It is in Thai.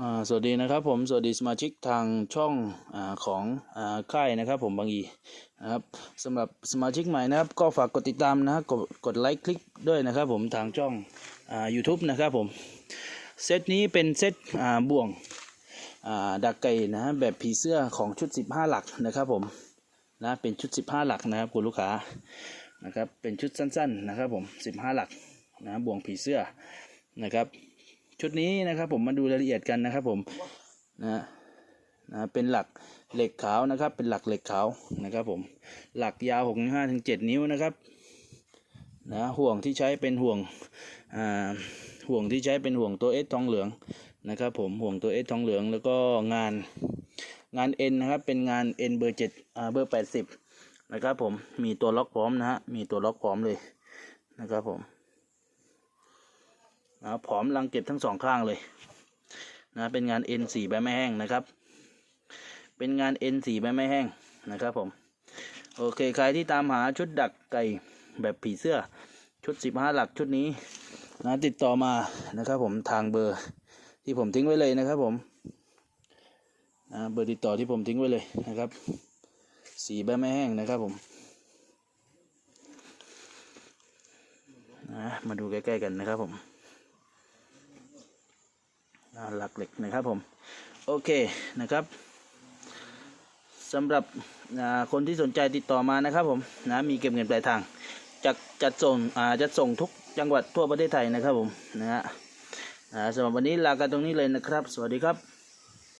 อ่าสวัสดีนะครับผมสวัสดีสมาชิกทางช่องอาของอาค่ายนะครับผมบางอีนะครับสำหรับสมาชิกใหม่นะครับ ก็ฝากกดติดตามนะครับกดกดไลค์คลิกด้วยนะครับผมทางช่องอ่า YouTube นะครับผมเซตนี้เป็นเซตอ่าบ่วงอ่าดักไก่นะฮะแบบผีเสื้อของชุด 15 หลักนะครับผมนะเป็นชุด 15 หลักนะครับคุณลูกค้านะครับเป็นชุดสั้นๆนะครับผม 15 หลักนะบ่วงผีเสื้อนะครับ ชุดนี้นะครับ ผมมาดูรายละเอียดกันนะครับ ผมนะนะเป็นหลักเหล็กขาวนะครับ เป็นหลักเหล็กขาวนะครับ ผมหลักยาว6 5ถึง7นิ้วนะครับนะห่วงที่ใช้เป็นห่วงอ่าห่วงที่ใช้เป็นห่วงตัวเอสทองเหลืองนะครับ ผมห่วงตัวเอสทองเหลืองแล้วก็งานงานเอ็นนะครับเป็นงานเอ็นเบอร์เจ็ดอ่าเบอร์แปดสิบนะครับ ผมมีตัวล็อกพร้อมนะฮะมีตัวล็อกพร้อมเลยนะครับผม นะครับผอมรังเก็บทั้งสองข้างเลยนะเป็นงาน N สีใบไม้แห้งนะครับ เป็นงาน N สีใบไม้แห้งนะครับผมโอเคใครที่ตามหาชุดดักไก่แบบผีเสื้อชุด 15 หลักชุดนี้นะติดต่อมานะครับผมทางเบอร์ที่ผมทิ้งไว้เลยนะครับผมนะเบอร์ติดต่อที่ผมทิ้งไว้เลยนะครับ สีใบไม้แห้งนะครับผมนะมาดูใกล้ๆกันนะครับผม อ่าหลักเหล็กนะครับผม โอเคนะครับสำหรับคนที่สนใจติดต่อมานะครับผมนะมีเก็บเงินปลายทางจัดจัดส่งอ่าจัดส่งทุกจังหวัดทั่วประเทศไทยนะครับผมนะฮะสำหรับวันนี้ลากันตรงนี้เลยนะครับ สวัสดีครับ